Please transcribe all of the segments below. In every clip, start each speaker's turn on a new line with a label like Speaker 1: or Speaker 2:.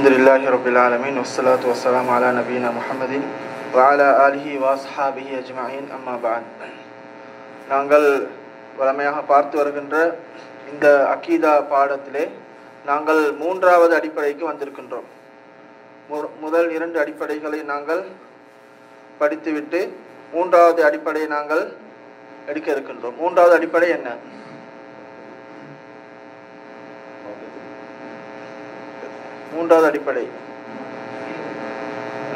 Speaker 1: அலமதுல்லாஹி ரபில் ஆலமின். வசலாத் வசலாம் அலா நபீனா முஹமதின் வாலா அலிஹி வாஸ்ஹாபிஹி அஜ்மாயின். அம்மாபான் நாங்கள் வளமையாக பார்த்து வருகின்ற இந்த அக்கீதா பாடத்திலே நாங்கள் மூன்றாவது அடிப்படைக்கு வந்திருக்கின்றோம். முதல் இரண்டு அடிப்படைகளை நாங்கள் படித்துவிட்டு மூன்றாவது அடிப்படையை நாங்கள் எடுக்க இருக்கின்றோம். மூன்றாவது அடிப்படை என்ன? மூன்றாவது அடிப்படை.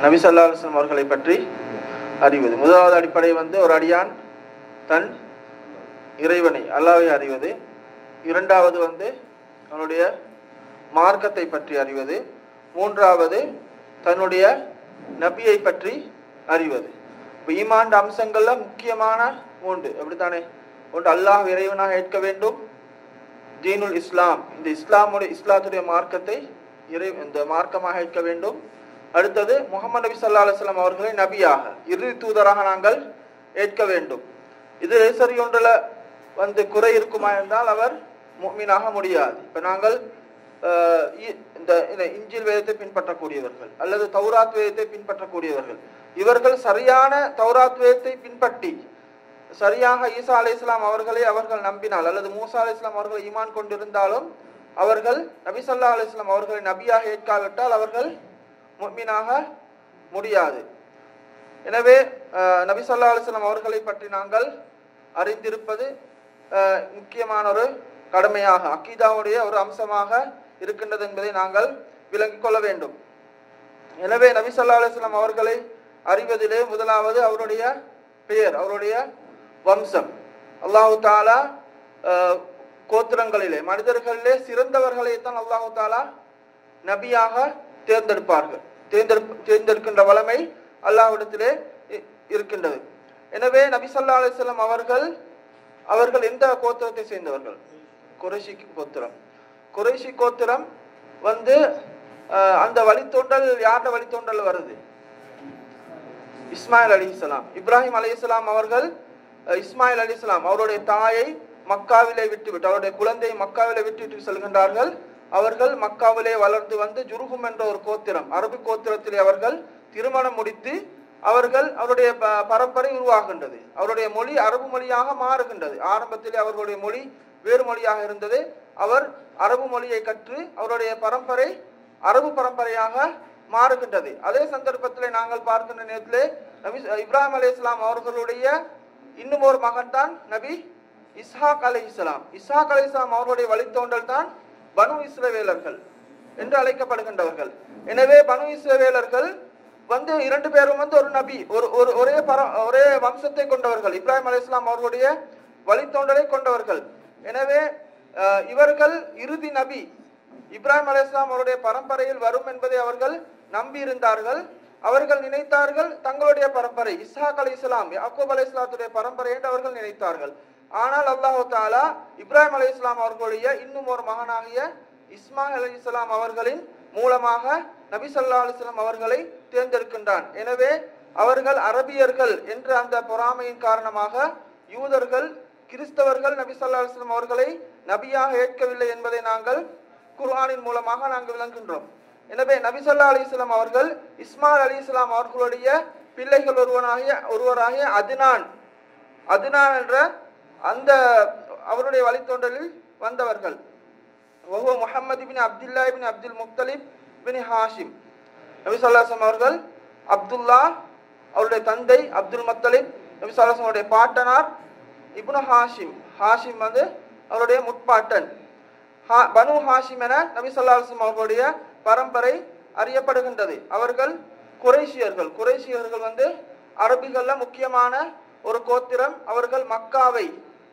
Speaker 1: நபிசல்லாஸ்லம் அவர்களை பற்றி அறிவது. முதலாவது அடிப்படை வந்து ஒரு அடியான் தன் இறைவனை அல்லாவை அறிவது. இரண்டாவது வந்து அவனுடைய மார்க்கத்தை பற்றி அறிவது. மூன்றாவது தன்னுடைய நபியை பற்றி அறிவது. இப்போ ஈமாண்ட அம்சங்களில் முக்கியமான மூன்று அப்படித்தானே? ஒன்று அல்லாஹ் இறைவனாக ஏற்க வேண்டும். தீனுல் இஸ்லாம். இந்த இஸ்லாமுடைய இஸ்லாத்துடைய மார்க்கத்தை இறை இந்த மார்க்கமாக ஏற்க வேண்டும். அடுத்தது முகமது நபி சல்லா அலைஹி அவர்களை நபியாக இறுதி தூதராக நாங்கள் ஏற்க வேண்டும். இது சரி ஒன்றில் வந்து குறை இருக்குமா என்றால் அவர் மீனாக முடியாது. இப்போ நாங்கள் இ- இந்த இஞ்சில் வேதத்தை பின்பற்றக்கூடியவர்கள் அல்லது தௌராத் வேதத்தை பின்பற்றக்கூடியவர்கள் இவர்கள் சரியான தௌராத் வேதத்தை பின்பற்றி சரியாக ஈசா அலி இஸ்லாம் அவர்களை அவர்கள் நம்பினால் அல்லது மூசா அலி இஸ்லாம் அவர்களை ஈமான் கொண்டிருந்தாலும் அவர்கள் நபி சொல்லா அலுவலாம் அவர்களை நபியாக ஏற்காவிட்டால் அவர்கள் முஃமினாக முடியாது. எனவே நபி சொல்லா அலுவலாம் அவர்களை பற்றி நாங்கள் அறிந்திருப்பது முக்கியமான ஒரு கடமையாக அக்கீதாவுடைய ஒரு அம்சமாக இருக்கின்றது என்பதை நாங்கள் விளங்கிக் கொள்ள வேண்டும். எனவே நபி சொல்லா அலுவலாம் அவர்களை அறிவதிலே முதலாவது அவருடைய பெயர் அவருடைய வம்சம். அல்லாஹு தாலா கோத்திரங்களிலே மனிதர்களிலே சிறந்தவர்களை தான் அல்லாஹு தாலா நபியாக தேர்ந்தெடுப்பார்கள். தேர்ந்தெடுப்பு தேர்ந்தெடுக்கின்ற வளமை அல்லாஹ்விடத்திலே இ- இருக்கின்றது. எனவே நபி ஸல்லல்லாஹு அலிஸ்லாம் அவர்கள் அவர்கள் எந்த கோத்திரத்தை சேர்ந்தவர்கள்? குறைஷி கோத்திரம். குறைஷி கோத்திரம் வந்து அந்த வழித்தோன்றல் யார்ட வழித்தோன்றல் வருது? இஸ்மாயில் அலிஸ்லாம் இப்ராஹிம் அலிஸ்லாம் அவர்கள் இஸ்மாயில் அலிஸ்லாம் அவருடைய தாயை மக்காவிலே விட்டுவிட்டு அவருடைய குழந்தையை மக்காவிலே விட்டுவிட்டு செல்கின்றார்கள். அவர்கள் மக்காவிலே வளர்ந்து வந்து ஜுருகும் என்ற ஒரு கோத்திரம் அரபு கோத்திரத்திலே அவர்கள் திருமணம் முடித்து அவர்கள் அவருடைய ப- பரம்பரை உருவாகின்றது. அவருடைய மொழி அரபு மொழியாக மாறுகின்றது. ஆரம்பத்திலே அவர்களுடைய மொழி வேறு மொழியாக இருந்தது. அவர் அரபு மொழியை கற்று அவருடைய பரம்பரை அரபு பரம்பரையாக மாறுகின்றது. அதே சந்தர்ப்பத்திலே நாங்கள் பார்க்கின்ற நேரத்திலே நபி இப்ராஹிம் அலி இஸ்லாம் அவர்களுடைய இன்னும் ஒரு மகன் தான் நபி இஸ்ஹாக் அலை இஸ்லாம் இஸ்ஹாக் அலை இஸ்லாம் அவர்களுடைய வழித்தோன்றல் தான் பனு இஸ்ரவேலர்கள் என்று அழைக்கப்படுகின்றவர்கள். எனவே பனு இஸ்ரவேலர்கள் வந்து இரண்டு பேரும் வந்து ஒரு நபி ஒரு ஒரு ஒரே பர ஒரே வம்சத்தை கொண்டவர்கள். இப்ராஹிம் அலி இஸ்லாம் அவர்களுடைய வழித்தோன்றலை கொண்டவர்கள். எனவே இவர்கள் இறுதி நபி. இப்ராஹிம் அலைஹிஸ்ஸலாம் அவருடைய பரம்பரையில் வரும் என்பதை அவர்கள் நம்பி இருந்தார்கள் அவர்கள் நினைத்தார்கள் தங்களுடைய பரம்பரை இஸ்ஹாக் அலி இஸ்லாம் யாக்கூப் அலி இஸ்லாத்துடைய பரம்பரை என்று அவர்கள் நினைத்தார்கள். ஆனால் அல்லாஹு தாலா இப்ராஹிம் அலி இஸ்லாம் அவர்களுடைய இன்னும் ஒரு மகனாகிய இஸ்மாயில் அலி இஸ்லாம் அவர்களின் மூலமாக நபி சொல்லா அலிஸ்லாம் அவர்களை தேர்ந்தெடுக்கின்றான். எனவே அவர்கள் அரபியர்கள் என்ற அந்த பொறாமையின் காரணமாக யூதர்கள் கிறிஸ்தவர்கள் நபி சொல்லா அலைஹி அவர்களை நபியாக ஏற்கவில்லை என்பதை நாங்கள் குர்ஆனின் மூலமாக நாங்கள் விளங்குகின்றோம். எனவே நபி சொல்லா அலி இஸ்லாம் அவர்கள் இஸ்மாயில் அலி இஸ்லாம் அவர்களுடைய பிள்ளைகள் ஒருவனாகிய ஒருவராகிய அதினான் அதினான் என்ற அந்த அவருடைய வழித்தோன்றலில் வந்தவர்கள். வஹுவ முஹம்மது பின் அப்துல்லா பின் அப்துல் முக்தலிப் பின் ஹாஷிம். நபி சொல்லாசம் அவர்கள் அப்துல்லா அவருடைய தந்தை அப்துல் முத்தலிப் நபி சொல்லாசம் அவருடைய பாட்டனார் இப்னு ஹாஷிம். ஹாஷிம் வந்து அவருடைய முட்பாட்டன் ஹா- பனு ஹாஷிம் என நபி சொல்லாசம் அவர்களுடைய பரம்பரை அறியப்படுகின்றது. அவர்கள் குறைஷியர்கள். குறைஷியர்கள் வந்து அரபிகளில் முக்கியமான ஒரு கோத்திரம் அவர்கள் மக்காவை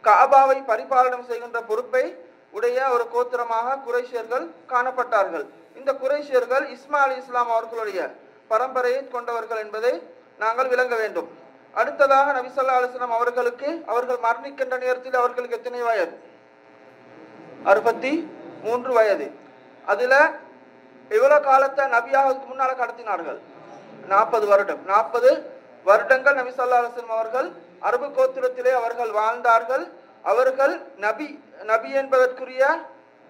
Speaker 1: காபாவை பரிபாலனம் செய்கின்ற பொறுப்பை உடைய ஒரு கோத்திரமாக குறைஷியர்கள் காணப்பட்டார்கள். இந்த குறைஷியர்கள் இஸ்மா அலி இஸ்லாம் அவர்களுடைய பரம்பரையை கொண்டவர்கள் என்பதை நாங்கள் விளங்க வேண்டும். அடுத்ததாக நபி அலுவலாம் அவர்களுக்கு அவர்கள் மரணிக்கின்ற நேரத்தில் அவர்களுக்கு எத்தனை வயது? அறுபத்தி மூன்று வயது. அதுல எவ்வளவு காலத்தை நபியாக முன்னால கடத்தினார்கள்? நாற்பது வருடம். நாற்பது வருடங்கள் நபி சொல்லா அலுவலம் அவர்கள் அரபு கோத்திரத்திலே அவர்கள் வாழ்ந்தார்கள். அவர்கள் நபி நபி என்பதற்குரிய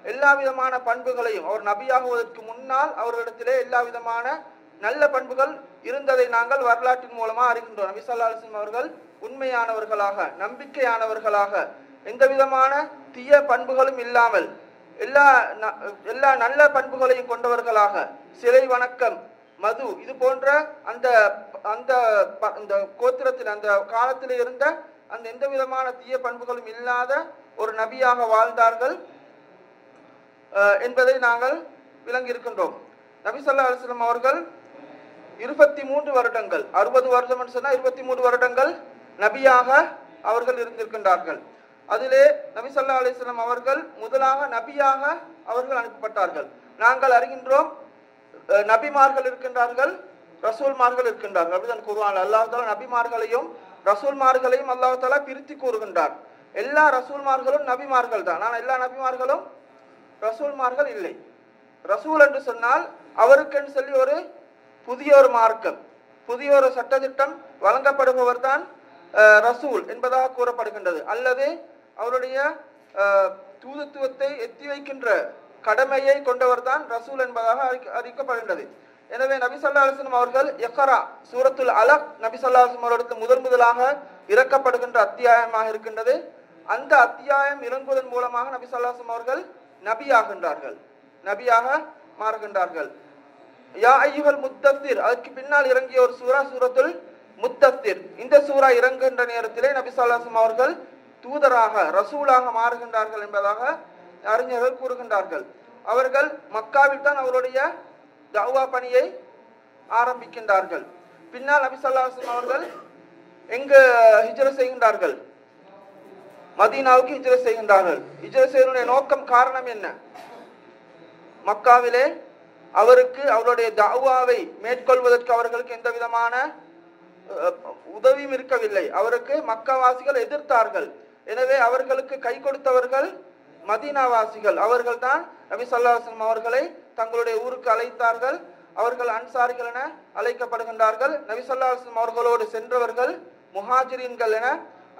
Speaker 1: எல்லா விதமான பண்புகளையும் அவர் நபியாகுவதற்கு முன்னால் அவர்களிடத்திலே எல்லா விதமான நல்ல பண்புகள் இருந்ததை நாங்கள் வரலாற்றின் மூலமா அறிகின்றோம். நபி சொல்லா அலுவலம் அவர்கள் உண்மையானவர்களாக நம்பிக்கையானவர்களாக எந்த விதமான தீய பண்புகளும் இல்லாமல் எல்லா ந- எல்லா நல்ல பண்புகளையும் கொண்டவர்களாக சிலை வணக்கம் மது. இது போன்ற அந்த அந்த ப- அந்த கோத்திரத்தில் அந்த காலத்தில் இருந்த அந்த எந்த விதமான தீய பண்புகளும் இல்லாத ஒரு நபியாக வாழ்ந்தார்கள் என்பதை நாங்கள் விளங்கி இருக்கின்றோம் நபி சொல்லா அலுவலம் அவர்கள் இருபத்தி மூன்று வருடங்கள் அறுபது வருடம் சொன்னால் இருபத்தி மூன்று வருடங்கள் நபியாக அவர்கள் இருந்திருக்கின்றார்கள். அதிலே நபி சொல்லா அலைஹி அவர்கள் முதலாக நபியாக அவர்கள் அனுப்பப்பட்டார்கள். நாங்கள் அறிகின்றோம் நபிமார்கள் இருக்கின்றார்கள் ரசூல்மார்கள் இருக்கின்றார்கள். அப்படிதான் கூறுவாங்க அல்லாஹால நபிமார்களையும் ரசூல்மார்களையும் அல்லாஹால பிரித்தி பிரித்து கூறுகின்றார் எல்லா ரசூல்மார்களும் நபிமார்கள் தான். ஆனால் எல்லா நபிமார்களும் ரசூல்மார்கள் இல்லை. ரசூல் என்று சொன்னால் அவருக்கென்று சொல்லி ஒரு புதிய ஒரு மார்க்கம் புதிய ஒரு சட்டத்திட்டம் வழங்கப்படுபவர் தான் ரசூல் என்பதாக கூறப்படுகின்றது. அல்லது அவருடைய தூதத்துவத்தை தூதுத்துவத்தை எத்தி வைக்கின்ற கடமையை கொண்டவர் தான் ரசூல் என்பதாக அறிவிக்கப்படுகின்றது. எனவே நபி சொல்லா அலுவலம் அவர்கள் எஹரா சூரத்துல் அலக் நபி சொல்லா அலுவலம் அவர்களுக்கு முதல் முதலாக இறக்கப்படுகின்ற அத்தியாயமாக இருக்கின்றது. அந்த அத்தியாயம் இறங்குவதன் மூலமாக நபி ஸல்லல்லாஹு அவர்கள் நபியாகின்றார்கள். நபியாக மாறுகின்றார்கள். யா ஐயுகள் முத்தஸ்திர் அதற்கு பின்னால் இறங்கிய ஒரு சூரா சூரத்துல் முத்தஸ்திர் இந்த சூரா இறங்குகின்ற நேரத்திலே நபி ஸல்லல்லாஹு அவர்கள் தூதராக ரசூலாக மாறுகின்றார்கள் என்பதாக அறிஞர்கள் கூறுகின்றார்கள். அவர்கள் மக்காவில் தான் அவருடைய தவா பணியை ஆரம்பிக்கின்றார்கள். பின்னால் நபி அவர்கள் எங்கு ஹிஜ்ரத் செய்கின்றார்கள்? மதீனாவுக்கு ஹிஜ்ரத் செய்கின்றார்கள். ஹிஜ்ரத் செய்வதனுடைய நோக்கம் காரணம் என்ன? மக்காவிலே அவருக்கு அவருடைய தவாவை மேற்கொள்வதற்கு அவர்களுக்கு எந்த விதமான அஹ், உதவியும் இருக்கவில்லை. அவருக்கு மக்காவாசிகள் எதிர்த்தார்கள். எனவே அவர்களுக்கு கை கொடுத்தவர்கள் மதீனாவாசிகள் அவர்கள் தான் நபி ஸல்லல்லாஹு அவர்களை தங்களுடைய ஊருக்கு அழைத்தார்கள். அவர்கள் அன்சாரிகள் என அழைக்கப்படுகின்றார்கள். நபி ஸல்லல்லாஹு அவர்களோடு சென்றவர்கள் முஹாஜிரின்கள் என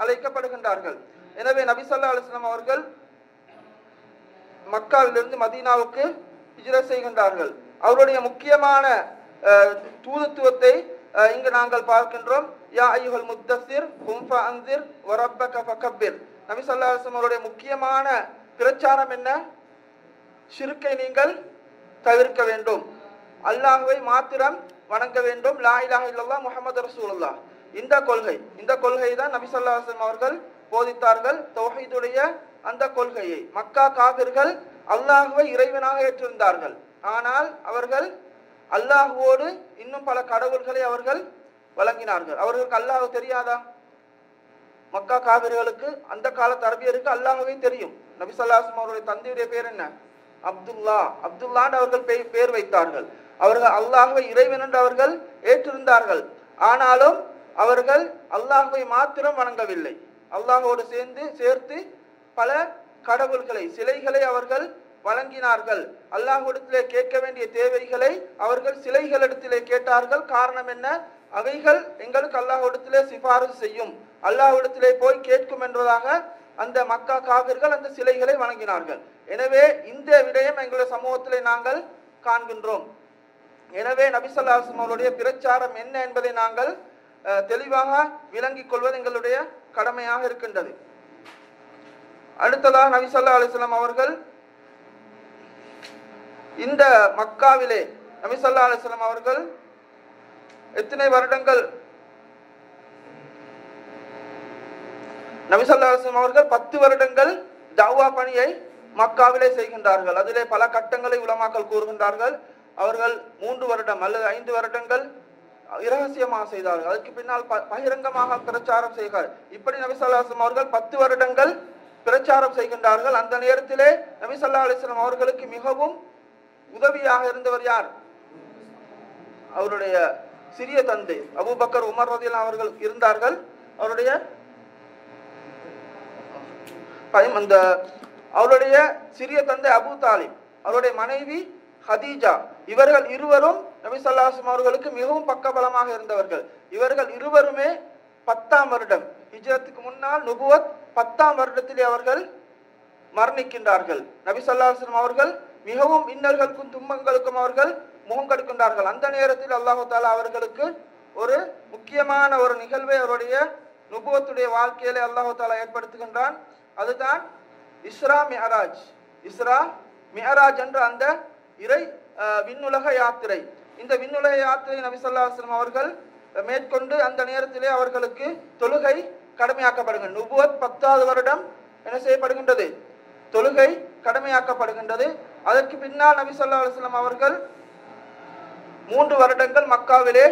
Speaker 1: அழைக்கப்படுகின்றார்கள். எனவே நபி சொல்லா அலுவலம் அவர்கள் மக்காவிலிருந்து மதீனாவுக்கு ஹிஜ்ரத் செய்கின்றார்கள். அவருடைய முக்கியமான தூதுத்துவத்தை இங்கு நாங்கள் பார்க்கின்றோம். யா ஐயுல் முத்தசிர் ஹும்ஃபா அந்திர் ஒரப்ப ஃபகப்பிர். நபி சொல்லா அலுவலம் அவருடைய முக்கியமான பிரச்சாரம் என்ன? சிறுக்கை நீங்கள் தவிர்க்க வேண்டும். அல்லாஹுவை மாத்திரம் வணங்க வேண்டும். லா இலாஹ இல்லல்லாஹ் முஹம்மது ரசூலுல்லாஹ். இந்த கொள்கை இந்த கொள்கை தான் நபி ஸல்லல்லாஹு அவர்கள் போதித்தார்கள். தௌஹீதுடைய அந்த கொள்கையை மக்கா காபிர்கள் அல்லாஹுவை இறைவனாக ஏற்றிருந்தார்கள். ஆனால் அவர்கள் அல்லாஹுவோடு இன்னும் பல கடவுள்களை அவர்கள் வழங்கினார்கள். அவர்களுக்கு அல்லாஹ் தெரியாதா? மக்கா காவிரிகளுக்கு அந்த கால அரபியருக்கு அல்லாமவே தெரியும். நபி ஸல்லல்லாஹு அவருடைய தந்தையுடைய பேர் என்ன? அப்துல்லா. அப்துல்லான்னு அவர்கள் பேர் வைத்தார்கள். அவர்கள் அல்லாஹுவை இறைவன் என்று அவர்கள் ஏற்றிருந்தார்கள். ஆனாலும் அவர்கள் அல்லாஹுவை மாத்திரம் வணங்கவில்லை. அல்லாஹோடு சேர்ந்து சேர்த்து பல கடவுள்களை சிலைகளை அவர்கள் வழங்கினார்கள். அல்லாஹிடத்திலே கேட்க வேண்டிய தேவைகளை அவர்கள் சிலைகளிடத்திலே கேட்டார்கள். காரணம் என்ன? அவைகள் எங்களுக்கு அல்லாஹிடத்திலே சிபாரிசு செய்யும். அல்லாஹ்விடத்திலே போய் கேட்கும் என்பதாக அந்த மக்கா காவிர்கள் அந்த சிலைகளை வணங்கினார்கள். எனவே இந்த விடயம் எங்களுடைய சமூகத்திலே நாங்கள் காண்கின்றோம். எனவே நபிசல்லாசம் அவருடைய பிரச்சாரம் என்ன என்பதை நாங்கள் தெளிவாக விளங்கிக் கொள்வது எங்களுடைய கடமையாக இருக்கின்றது. அடுத்ததாக நபிசல்லா அலிஸ்லாம் அவர்கள் இந்த மக்காவிலே நபிசல்லா அலிஸ்லாம் அவர்கள் எத்தனை வருடங்கள் நபிசல்லா அவர்கள் பத்து வருடங்கள் தவ்வா பணியை மக்காவிலே செய்கின்றார்கள். அதிலே பல கட்டங்களை உலமாக்கல் கூறுகின்றார்கள். அவர்கள் மூன்று வருடம் அல்லது ஐந்து வருடங்கள் இரகசியமாக செய்தார்கள். அதுக்கு பின்னால் ப- பகிரங்கமாக பிரச்சாரம் செய்கிறார் இப்படி நபி அவர்கள் பத்து வருடங்கள் பிரச்சாரம் செய்கின்றார்கள். அந்த நேரத்திலே நபிசல்லா அலிஸ்லாம் அவர்களுக்கு மிகவும் உதவியாக இருந்தவர் யார்? அவருடைய சிறிய தந்தை அபூபக்கர் உமர் ரதில் அவர்கள் இருந்தார்கள். அவருடைய அந்த அவருடைய சிறிய தந்தை அபூ தாலிப் அவருடைய மனைவி ஹதீஜா. இவர்கள் இருவரும் நபி ஸல்லல்லாஹு அவர்களுக்கு மிகவும் பக்கபலமாக இருந்தவர்கள். இவர்கள் இருவருமே பத்தாம் வருடம் ஹிஜரத்துக்கு முன்னால் நுபுவத் பத்தாம் வருடத்திலே அவர்கள் மரணிக்கின்றார்கள். நபி ஸல்லல்லாஹு அவர்கள் மிகவும் இன்னல்களுக்கும் துன்பங்களுக்கும் அவர்கள் முகம் கொடுக்கின்றார்கள். அந்த நேரத்தில் அல்லாஹு தாலா அவர்களுக்கு ஒரு முக்கியமான ஒரு நிகழ்வை அவருடைய நுபுவத்துடைய வாழ்க்கையிலே அல்லாஹு தாலா ஏற்படுத்துகின்றான். அதுதான் இஸ்ரா மிஹராஜ் இஸ்ரா மிஹராஜ் என்ற அந்த இறை விண்ணுலக யாத்திரை. இந்த விண்ணுலக யாத்திரை நபி ஸல்லல்லாஹு அவர்கள் மேற்கொண்டு அந்த நேரத்திலே அவர்களுக்கு தொழுகை கடமையாக்கப்படுகின்றது நுபுவத் பத்தாவது வருடம் என்ன செய்யப்படுகின்றது? தொழுகை கடமையாக்கப்படுகின்றது. அதற்கு பின்னால் நபி சொல்லா அலுவலம் அவர்கள் மூன்று வருடங்கள் மக்காவிலே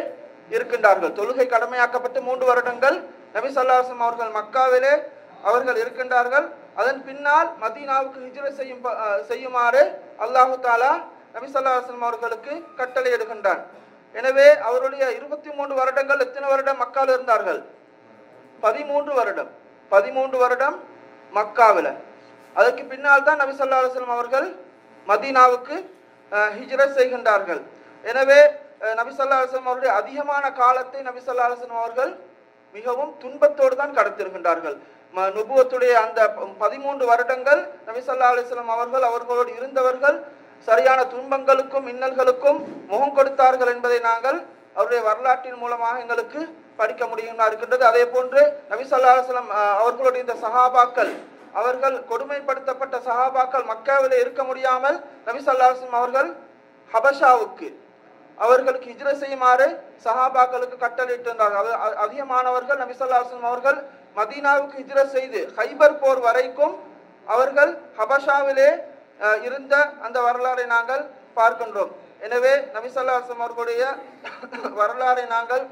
Speaker 1: இருக்கின்றார்கள். தொழுகை கடமையாக்கப்பட்டு மூன்று வருடங்கள் நபி சொல்லா அவர்கள் மக்காவிலே அவர்கள் இருக்கின்றார்கள். அதன் பின்னால் மதீனாவுக்கு ஹிஜ்ரத் செய்யும் செய்யுமாறு அல்லாஹு தாலா நபி அவர்களுக்கு கட்டளை எடுக்கின்றான் எனவே அவருடைய இருபத்தி மூன்று வருடங்கள் எத்தனை வருடம் மக்காவில் இருந்தார்கள்? பதிமூன்று வருடம். பதிமூன்று வருடம் மக்காவில். அதற்கு பின்னால் தான் நபி ஸல்லல்லாஹு அவர்கள் மதீனாவுக்கு ஹிஜ்ரத் செய்கின்றார்கள். எனவே அஹ், நபி அவருடைய அதிகமான காலத்தை நபி ஸல்லல்லாஹு அவர்கள் மிகவும் துன்பத்தோடு தான் கடத்திருக்கின்றார்கள் நுபுவத்துடைய அந்த பதிமூன்று வருடங்கள் நபிசல்லா அலிஸ்லாம் அவர்கள் அவர்களோடு இருந்தவர்கள் சரியான துன்பங்களுக்கும் இன்னல்களுக்கும் முகம் கொடுத்தார்கள் என்பதை நாங்கள் அவருடைய வரலாற்றின் மூலமாக எங்களுக்கு படிக்க முடியுமா இருக்கின்றது. அதே போன்று நபிசல்லா அலுவலம் அவர்களுடைய இந்த சஹாபாக்கள் அவர்கள் கொடுமைப்படுத்தப்பட்ட சஹாபாக்கள் மக்காவில் இருக்க முடியாமல் நபிசல்லா அலுவலம் அவர்கள் ஹபஷாவுக்கு அவர்களுக்கு இஜ்ர செய்யுமாறு சஹாபாக்களுக்கு கட்டளையிட்டிருந்தார்கள். அது- அதிகமானவர்கள் நபிசல்லா அலுவலம் அவர்கள் மதீனாவுக்கு ஹிஜ்ர செய்து ஹைபர் போர் வரைக்கும் அவர்கள் ஹபஷாவிலே அஹ், இருந்த அந்த வரலாறை நாங்கள் பார்க்கின்றோம். எனவே நபிசல்லாசம் அவர்களுடைய வரலாறை நாங்கள்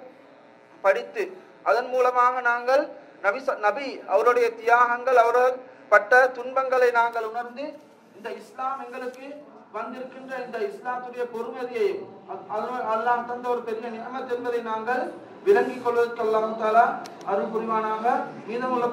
Speaker 1: படித்து அதன் மூலமாக நாங்கள் நபி நபி அவருடைய தியாகங்கள் அவர்கள் பட்ட துன்பங்களை நாங்கள் உணர்ந்து இந்த இஸ்லாம் எங்களுக்கு வந்திருக்கின்ற இந்த இஸ்லாத்துடைய பொறுமதியையும் அ- அது- தந்த ஒரு பெரிய நியமத் என்பதை நாங்கள் விளங்கிக் கொள்வதற்கு தாலா அருள் புரிவானாக. மீதமுள்ள